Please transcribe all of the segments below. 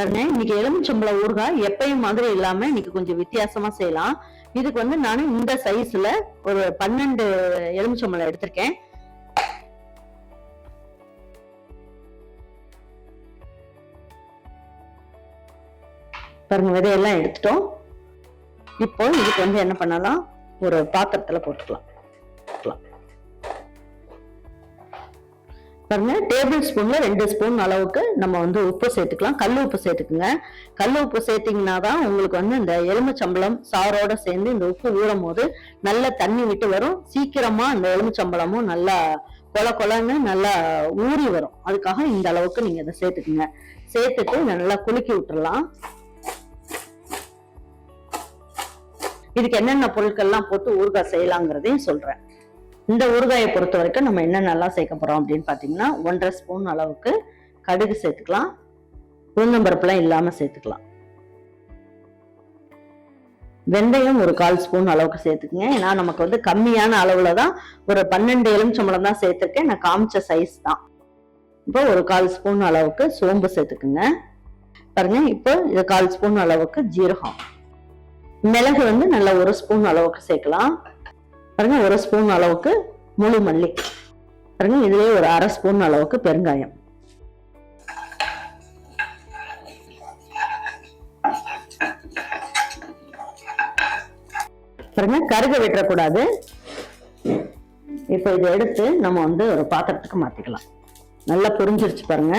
பாருங்க இன்னைக்கு எலுமிச்சம்பளம் ஊறுகாய் எப்பயும் மாதிரி இல்லாம இன்னைக்கு கொஞ்சம் வித்தியாசமா செய்யலாம். இதுக்கு வந்து நான் இந்த சைஸ்ல ஒரு பன்னெண்டு எலுமிச்சம்பளம் எடுத்திருக்கேன். பாருங்க விதையெல்லாம் எடுத்துட்டோம். இப்போ இதுக்கு வந்து என்ன பண்ணலாம்? ஒரு பாத்திரத்துல போட்டுக்கலாம். பாருங்க டேபிள் ஸ்பூன்ல ரெண்டு ஸ்பூன் அளவுக்கு நம்ம வந்து உப்பு சேர்த்துக்கலாம். கல் உப்பு சேர்த்துக்குங்க. கல் உப்பு சேர்த்தீங்கன்னா தான் உங்களுக்கு வந்து இந்த எலுமிச்சம்பழம் சாரோட சேர்ந்து இந்த உப்பு ஊறும் போது நல்ல தண்ணி விட்டு வரும். சீக்கிரமா அந்த எலுமிச்சம்பளமும் நல்லா கொல கொலன்னு நல்லா ஊறி வரும். அதுக்காக இந்த அளவுக்கு நீங்க இதை சேர்த்துக்குங்க. சேர்த்துட்டு இதை நல்லா குலுக்கி விட்டுறலாம். இதுக்கு என்னென்ன பொருட்கள்லாம் போட்டு ஊறுகாய் செய்யலாங்கிறதையும் சொல்றேன். இந்த ஊறுகாயை பொறுத்த வரைக்கும் நம்ம என்ன நல்லா சேர்க்க போகிறோம் அப்படின்னு பார்த்தீங்கன்னா ஒன்றரை ஸ்பூன் அளவுக்கு கடுகு சேர்த்துக்கலாம். உளுந்தம்பருப்புலாம் இல்லாமல் சேர்த்துக்கலாம். வெந்தயம் ஒரு கால் ஸ்பூன் அளவுக்கு சேர்த்துக்குங்க. ஏன்னா நமக்கு வந்து கம்மியான அளவில் தான் ஒரு பன்னெண்டு எலுமிச்சம்பளம் தான் சேர்த்துருக்கேன். நான் காமிச்ச சைஸ் தான். இப்போ ஒரு கால் ஸ்பூன் அளவுக்கு சோம்பு சேர்த்துக்குங்க. பாருங்க இப்போ இது கால் ஸ்பூன் அளவுக்கு ஜீரகம். மிளகு வந்து நல்ல ஒரு ஸ்பூன் அளவுக்கு சேர்க்கலாம். பாருங்க ஒரு ஸ்பூன் அளவுக்கு முழு மல்லி. பாருங்க இதுலயே ஒரு அரை ஸ்பூன் அளவுக்கு பெருங்காயம். பாருங்க கருக விட்டுறக்கூடாது. இப்போ இதை எடுத்து நம்ம வந்து ஒரு பாத்திரத்துக்கு மாத்திக்கலாம். நல்லா புரிஞ்சிருச்சு பாருங்க.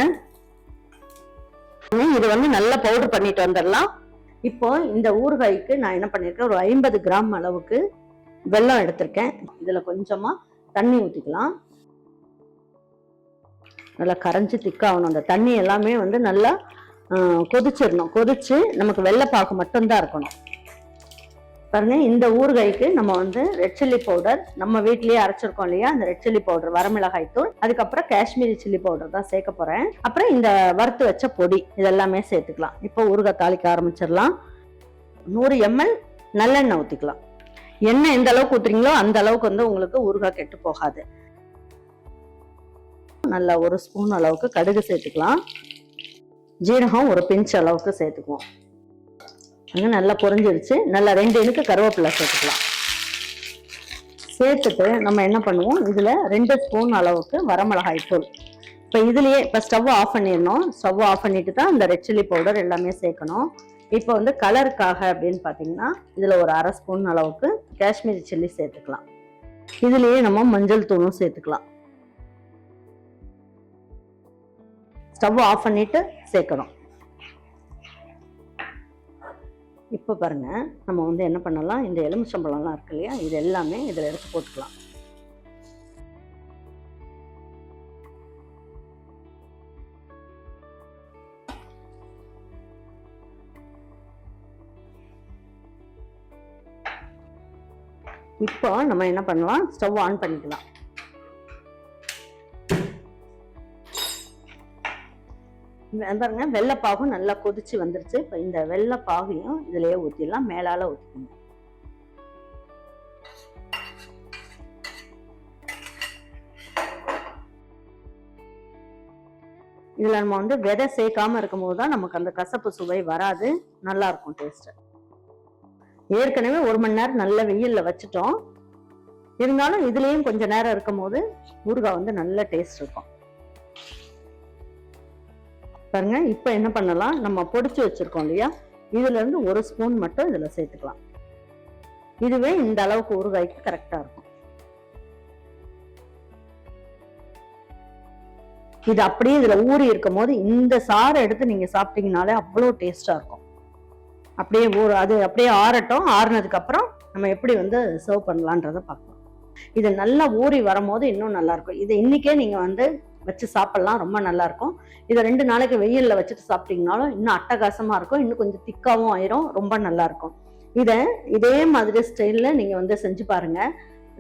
இது வந்து நல்லா பவுடர் பண்ணிட்டு வந்துடலாம். இப்போ இந்த ஊறுகாய்க்கு நான் என்ன பண்ணிருக்கேன் ஒரு ஐம்பது கிராம் அளவுக்கு வெல்லம் எடுத்திருக்கேன். இதில் கொஞ்சமாக தண்ணி ஊற்றிக்கலாம் நல்லா கரைஞ்சி திக்காகணும் அந்த தண்ணி எல்லாமே வந்து நல்லா கொதிச்சிடணும். கொதிச்சு நமக்கு வெள்ளைப்பாக்கு மட்டும்தான் இருக்கணும். பாருங்க இந்த ஊறுகாய்க்கு நம்ம வந்து ரெட் சில்லி பவுடர் நம்ம வீட்லயே அரைச்சிருக்கோம் இல்லையா? அந்த ரெட் சில்லி பவுடர் வரமிளகாய் தூள் அதுக்கப்புறம் காஷ்மீரி சில்லி பவுடர் தான் சேர்க்க போறேன். அப்புறம் இந்த வறுத்து வச்ச பொடி இதெல்லாமே சேர்த்துக்கலாம். இப்போ ஊறுகாய் தாளிக்க ஆரம்பிச்சிடலாம். நூறு எம்எல் நல்லெண்ணெய் ஊற்றிக்கலாம் எண்ணெய் எந்த அளவுக்கு ஊத்துறீங்களோ அந்த அளவுக்கு வந்து உங்களுக்கு ஊறுகாய் கெட்டு போகாது. நல்லா ஒரு ஸ்பூன் அளவுக்கு கடுகு சேர்த்துக்கலாம். ஜீரகம் ஒரு பிஞ்ச் அளவுக்கு சேர்த்துக்குவோம். அங்கே நல்லா பொறிஞ்சிருச்சு நல்லா ரெண்டு இனுக்கு கருவேப்பிலை சேர்த்துக்கலாம். சேர்த்துட்டு நம்ம என்ன பண்ணுவோம்? இதில் ரெண்டு ஸ்பூன் அளவுக்கு வரமிளகாய் தூள். இப்போ இதுலயே இப்போ ஸ்டவ் ஆஃப் பண்ணிடணும். ஸ்டவ் ஆஃப் பண்ணிட்டு தான் இந்த ரெட் சில்லி பவுடர் எல்லாமே சேர்க்கணும். இப்போ வந்து கலருக்காக அப்படின்னு பார்த்தீங்கன்னா இதில் ஒரு அரை ஸ்பூன் அளவுக்கு காஷ்மீரி சில்லி சேர்த்துக்கலாம். இதுலேயே நம்ம மஞ்சள் தூளும் சேர்த்துக்கலாம். ஸ்டவ் ஆஃப் பண்ணிட்டு சேர்க்கணும். இப்போ பாருங்க நம்ம வந்து என்ன பண்ணலாம்? இந்த எலுமிச்சம்பழம்லாம் இருக்கு இல்லையா? இது எல்லாமே இதில் எடுத்து போட்டுக்கலாம். இப்போ நம்ம என்ன பண்ணலாம்? ஸ்டவ் ஆன் பண்ணிக்கலாம். பாருங்க வெள்ளைப்பாகும் நல்லா கொதிச்சு வந்துருச்சு. இப்போ இந்த வெள்ளைப்பாகையும் இதுலயே ஊற்றிடலாம் மேலால ஊற்றிக்கணும் இதில் நம்ம வந்து விதை சேர்க்காம இருக்கும்போது தான் நமக்கு அந்த கசப்பு சுவை வராது. நல்லா இருக்கும் டேஸ்ட்டு ஏற்கனவே ஒரு மணி நேரம் நல்ல வெயில்ல வச்சுட்டோம். இருந்தாலும் இதுலேயும் கொஞ்ச நேரம் இருக்கும் போது ஊறுகாய் வந்து நல்ல டேஸ்ட் இருக்கும். பாருங்க இப்போ என்ன பண்ணலாம்? நம்ம பொடிச்சு வச்சிருக்கோம் இல்லையா? இதுல இருந்து ஒரு ஸ்பூன் மட்டும் இதுல சேர்த்துக்கலாம். இதுவே இந்த அளவுக்கு ஊறுகாய்க்கு கரெக்டா இருக்கும். இது அப்படியே இதுல ஊறி இருக்கும் போது இந்த சாறை எடுத்து நீங்க சாப்பிட்டீங்கனாலே அவ்வளோ டேஸ்டா இருக்கும். அப்படியே ஊற அது அப்படியே ஆறட்டும். ஆறுனதுக்கப்புறம் நம்ம எப்படி வந்து சர்வ் பண்ணலான்றதை பார்க்கலாம் இது நல்லா ஊறி வரும்போது இன்னும் நல்லாயிருக்கும். இதை இன்றைக்கே நீங்கள் வந்து வச்சு சாப்பிட்லாம். ரொம்ப நல்லாயிருக்கும். இதை ரெண்டு நாளைக்கு வெயிலில் வச்சுட்டு சாப்பிட்டீங்கனாலும் இன்னும் அட்டகாசமாக இருக்கும். இன்னும் கொஞ்சம் திக்காகவும் ஆயிரும். ரொம்ப நல்லா இருக்கும் இதை இதே மாதிரி ஸ்டைலில் நீங்கள் வந்து செஞ்சு பாருங்கள்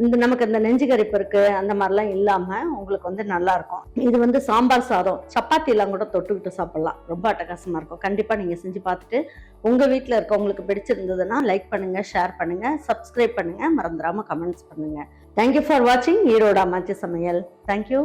இந்த நமக்கு இந்த நெஞ்சு கரிப்பு இருக்கு அந்த மாதிரிலாம் இல்லாம உங்களுக்கு வந்து நல்லா இருக்கும் இது வந்து சாம்பார் சாதம். சப்பாத்தி எல்லாம் கூட தொட்டுக்கிட்டு சாப்பிடலாம். ரொம்ப அட்டகாசமா இருக்கும். கண்டிப்பா நீங்க செஞ்சு பார்த்துட்டு உங்க வீட்டில் இருக்க உங்களுக்கு பிடிச்சிருந்ததுன்னா லைக் பண்ணுங்க ஷேர் பண்ணுங்க சப்ஸ்கிரைப் பண்ணுங்க. மறந்துடாம கமெண்ட்ஸ் பண்ணுங்க. தேங்க்யூ ஃபார் வாட்சிங் ஈரோடு அம்மாச்சி சமையல். தேங்க்யூ